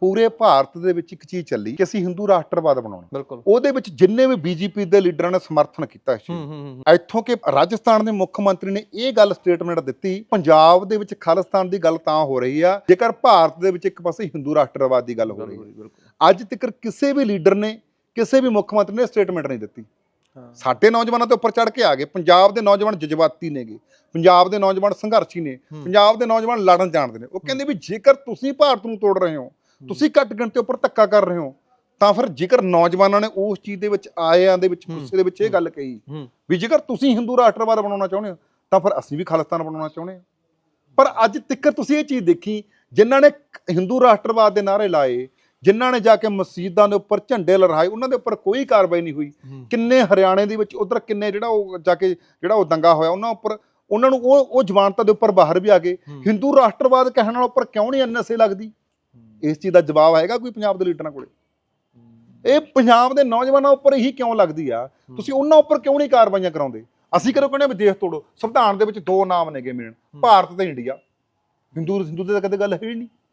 ਪੂਰੇ ਭਾਰਤ ਦੇ ਵਿੱਚ ਇੱਕ ਚੀਜ਼ ਚੱਲੀ ਕਿ ਅਸੀਂ ਹਿੰਦੂ ਰਾਸ਼ਟਰਵਾਦ ਬਣਾਉਣਾ। ਬਿਲਕੁਲ। ਉਹਦੇ ਵਿੱਚ ਜਿੰਨੇ ਵੀ ਬੀਜੇਪੀ ਦੇ ਲੀਡਰਾਂ ਨੇ ਸਮਰਥਨ ਕੀਤਾ ਇਸ ਚੀਜ਼ ਇੱਥੋਂ ਕਿ ਰਾਜਸਥਾਨ ਦੇ ਮੁੱਖ ਮੰਤਰੀ ਨੇ ਇਹ ਗੱਲ ਸਟੇਟਮੈਂਟ ਦਿੱਤੀ ਪੰਜਾਬ ਦੇ ਵਿੱਚ ਖਾਲਿਸਤਾਨ ਦੀ ਗੱਲ ਤਾਂ ਹੋ ਰਹੀ ਆ ਜੇਕਰ ਭਾਰਤ ਦੇ ਵਿੱਚ ਇੱਕ ਪਾਸੇ ਹਿੰਦੂ ਰਾਸ਼ਟਰਵਾਦ ਦੀ ਗੱਲ ਹੋ ਰਹੀ ਹੈ ਅੱਜ ਤੱਕ ਕਿਸੇ ਵੀ ਲੀਡਰ ਨੇ ਕਿਸੇ ਵੀ ਮੁੱਖ ਮੰਤਰੀ ਨੇ ਸਟੇਟਮੈਂਟ ਨਹੀਂ ਦਿੱਤੀ। ਸਾਡੇ ਨੌਜਵਾਨਾਂ ਦੇ ਉੱਪਰ ਚੜ ਕੇ ਆ ਗਏ। ਪੰਜਾਬ ਦੇ ਨੌਜਵਾਨ ਜਜ਼ਬਾਤੀ ਨੇਗੇ। ਪੰਜਾਬ ਦੇ ਨੌਜਵਾਨ ਸੰਘਰਸ਼ੀ ਨੇ। ਪੰਜਾਬ ਦੇ ਨੌਜਵਾਨ ਲੜਨ ਜਾਣਦੇ ਨੇ। ਉਹ ਕਹਿੰਦੇ ਵੀ ਜੇਕਰ ਤੁਸੀਂ ਭਾਰਤ ਨੂੰ ਤੋੜ ਰਹੇ ਹੋ ਤੁਸੀਂ ਘੱਟ ਗਿਣਤੀ ਉੱਪਰ ਧੱਕਾ ਕਰ ਰਹੇ ਹੋ। ਤਾਂ ਫਿਰ ਜੇਕਰ ਨੌਜਵਾਨਾਂ ਨੇ ਉਸ ਚੀਜ਼ ਦੇ ਵਿੱਚ ਆਇਆਂ ਦੇ ਵਿੱਚ। ਗੁੱਸੇ ਦੇ ਵਿੱਚ ਇਹ ਗੱਲ ਕਹੀ ਵੀ ਜੇਕਰ ਤੁਸੀਂ ਹਿੰਦੂ ਰਾਸ਼ਟਰਵਾਦ ਬਣਾਉਣਾ ਚਾਹੁੰਦੇ ਹੋ ਤਾਂ ਫਿਰ ਅਸੀਂ ਵੀ ਖਾਲਿਸਤਾਨ ਬਣਾਉਣਾ ਚਾਹੁੰਦੇ ਹਾਂ। ਪਰ ਅੱਜ ਤੱਕ ਤੁਸੀਂ ਇਹ ਚੀਜ਼ ਦੇਖੀ ਜਿਨ੍ਹਾਂ ਨੇ ਹਿੰਦੂ ਰਾਸ਼ਟਰਵਾਦ ਦੇ ਨਾਅਰੇ ਲਾਏ ਜਿਨ੍ਹਾਂ ਨੇ ਜਾ ਕੇ ਮਸਜਿਦਾਂ ਦੇ ਉੱਪਰ ਝੰਡੇ ਲਹਿਰਾਏ ਉਹਨਾਂ ਦੇ ਉੱਪਰ ਕੋਈ ਕਾਰਵਾਈ ਨਹੀਂ ਹੋਈ। ਕਿੰਨੇ ਹਰਿਆਣੇ ਦੇ ਵਿੱਚ ਉਧਰ ਕਿੰਨੇ ਜਿਹੜਾ ਉਹ ਜਾ ਕੇ ਜਿਹੜਾ ਉਹ ਦੰਗਾ ਹੋਇਆ ਉਹਨਾਂ ਉੱਪਰ ਉਹਨਾਂ ਨੂੰ ਉਹ ਉਹ ਜਮਾਨਤਾਂ ਦੇ ਉੱਪਰ ਬਾਹਰ ਵੀ ਆ ਗਏ। ਹਿੰਦੂ ਰਾਸ਼ਟਰਵਾਦ ਕਹਿਣ ਨਾਲ ਉੱਪਰ ਕਿਉਂ ਨਹੀਂ ਐਨਐਸਏ ਲੱਗਦੀ? ਇਸ ਚੀਜ਼ ਦਾ ਜਵਾਬ ਹੈਗਾ ਕੋਈ ਪੰਜਾਬ ਦੇ ਲੀਡਰਾਂ ਕੋਲੇ? ਇਹ ਪੰਜਾਬ ਦੇ ਨੌਜਵਾਨਾਂ ਉੱਪਰ ਹੀ ਕਿਉਂ ਲੱਗਦੀ ਆ? ਤੁਸੀਂ ਉਹਨਾਂ ਉੱਪਰ ਕਿਉਂ ਨਹੀਂ ਕਾਰਵਾਈਆਂ ਕਰਾਉਂਦੇ? ਅਸੀਂ ਕਰੋ ਕਹਿੰਦੇ ਵੀ ਦੇਸ਼ ਤੋੜੋ। ਸੰਵਿਧਾਨ ਦੇ ਵਿੱਚ ਦੋ ਨਾਮ ਨੇਗੇ ਮੇਨ। ਭਾਰਤ ਤੇ ਇੰਡੀਆ। ਹਿੰਦੂ ਹਿੰਦੂ ਤੇ ਤਾਂ ਕਦੇ ਗੱਲ ਹੈ ਹੀ ਨਹੀਂ।